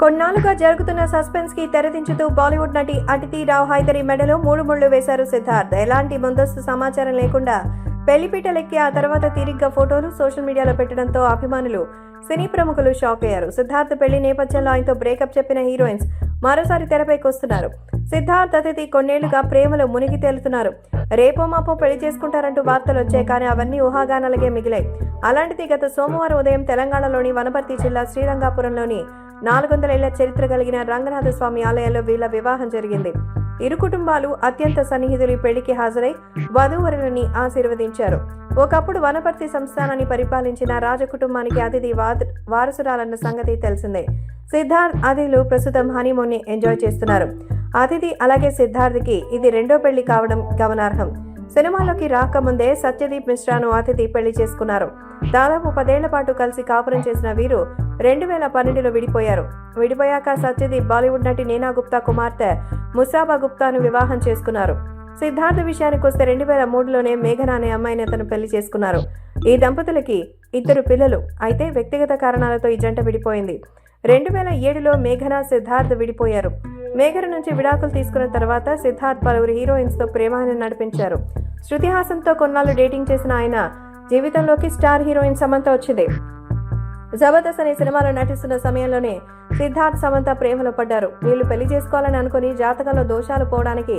కొన్నాళ్ళుగా జరుగుతున్న సస్పెన్స్కి తెరదించుతూ బాలీవుడ్ నటి అటితి రావ్ హైదరి మెడలో మూడు ముళ్ళు వేశారు సిద్ధార్థ్. ఎలాంటి ముందస్తు సమాచారం లేకుండా పెళ్ళిపీటలెక్కి ఆ తర్వాత తీరిగ్గా ఫోటోలు సోషల్ మీడియాలో పెట్టడంతో అభిమానులు సినీ ప్రముఖులు షాక్ అయ్యారు. సిద్ధార్థ్ పెళ్ళి నేపథ్యంలో ఆయనతో బ్రేకప్ చెప్పిన హీరోయిన్స్ మరోసారి తెరపైకి వస్తున్నారు. సిద్ధార్థ్ అతిథి కొన్నేళ్ళుగా ప్రేమలో మునిగి తేలుతున్నారు. రేపో మాపో పెళ్ళి చేసుకుంటారంటూ వార్తలు వచ్చాయి కానీ అవన్నీ ఊహాగానాలకే మిగిలాయి. అలాంటిది గత సోమవారం ఉదయం తెలంగాణలోని వనపర్తి జిల్లా శ్రీరంగాపురంలోని నాలుగు వందల ఏళ్ళ చరిత్ర కలిగిన రంగనాథ స్వామి ఆలయంలో వీళ్ళ వివాహం జరిగింది. ఇరు కుటుంబాలు అత్యంత సన్నిహితులు పెళ్ళికి హాజరై వధూవరులని ఆశీర్వదించారు. ఒకప్పుడు వనపర్తి సంస్థానాన్ని పరిపాలించిన రాజకుటుంబానికి అతిథి వారసురాలన్న సంగతి తెలిసిందే. సిద్ధార్థ్ అతిథులు ప్రస్తుతం హనీమూన్ని ఎంజాయ్ చేస్తున్నారు. అతిథి అలాగే సిద్ధార్థ్కి ఇది రెండో పెళ్ళి కావడం గమనార్హం. సినిమాలోకి రాకముందే సత్యదీప్ మిశ్రాను అతిథి పెళ్ళి చేసుకున్నారు. దాదాపు పదేళ్ళ పాటు కలిసి కాపురం చేసిన వీరు రెండు వేల పన్నెండులో విడిపోయారు. విడిపోయాక సత్యదీప్ బాలీవుడ్ నటి నీనా గుప్తా కుమార్తె ముసాబా గుప్తాను వివాహం చేసుకున్నారు. సిద్ధార్థ విషయానికి వస్తే రెండు వేల మూడులోనే మేఘన అనే అమ్మాయిని అతను పెళ్ళి చేసుకున్నారు. ఈ దంపతులకి ఇద్దరు పిల్లలు. అయితే వ్యక్తిగత కారణాలతో ఈ జంట విడిపోయింది. రెండు వేల ఏడులో మేఘన సిద్ధార్థ్ విడిపోయారు. మేఘన నుంచి విడాకులు తీసుకున్న తర్వాత సిద్ధార్థ్ పలువురు హీరోయిన్స్తో ప్రేమాన్ని నడిపించారు. శృతి హాసన్తో కొన్నాళ్ళు డేటింగ్ చేసిన ఆయన జీవితంలోకి స్టార్ హీరోయిన్ సమంత వచ్చింది. జబర్దస్త్ అనే సినిమాలో నటిస్తున్న సమయంలోనే సిద్ధార్థ్ సమంత ప్రేమలో పడ్డారు. వీళ్ళు పెళ్ళి చేసుకోవాలని అనుకుని జాతకంలో దోషాలు పోవడానికి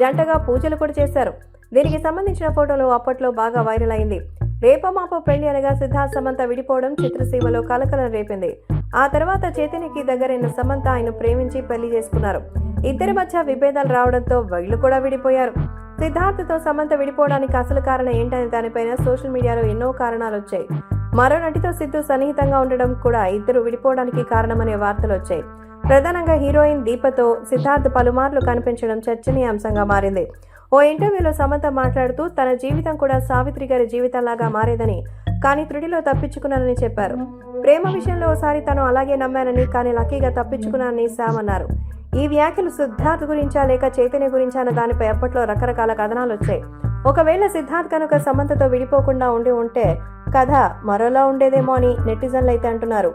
జంటగా పూజలు కూడా చేశారు. దీనికి సంబంధించిన ఫోటోలు అప్పట్లో బాగా వైరల్ అయింది. రేపమాప పెళ్ళి అనగా సిద్ధార్థ్ సమంత విడిపోవడం చిత్రసీమలో కలకలం రేపింది. ఆ తర్వాత చైతన్యకి దగ్గరైన సమంత ఆయన ప్రేమించి పెళ్ళి చేసుకున్నారు. ఇద్దరి మధ్య విభేదాలు రావడంతో వీళ్ళు కూడా విడిపోయారు. సిద్ధార్థతో సమంత విడిపోవడానికి అసలు కారణం ఏంటనే దానిపైన సోషల్ మీడియాలో ఎన్నో కారణాలు వచ్చాయి. మరో నటితో సిద్ధు సన్నిహితంగా ఉండడం కూడా ఇద్దరు విడిపోవడానికి కారణమనే వార్తలు వచ్చాయి. ప్రధానంగా హీరోయిన్ దీపతో సిద్ధార్థ్ పలుమార్లు కనిపించడం చర్చనీయాంశంగా మారింది. ఓ ఇంటర్వ్యూలో సమంత మాట్లాడుతూ తన జీవితం కూడా సావిత్రి గారి జీవితంలాగా మారేదని కానీ త్రుడిలో తప్పించుకున్నానని చెప్పారు. ప్రేమ విషయంలో ఒకసారి తను అలాగే నమ్మానని కానీ లక్కీగా తప్పించుకున్నానని శామ్ అన్నారు ఈ వ్యాఖ్యలు సిద్ధార్థ్ గురించా లేక చైతన్య గురించా అన్న దానిపై అప్పట్లో రకరకాల కథనాలు వచ్చాయి. ఒకవేళ సిద్ధార్థ్ కనుక సమంతతో విడిపోకుండా ఉండి ఉంటే కథ మరోలా ఉండేదేమో అని నెటిజన్లు అయితే అంటున్నారు.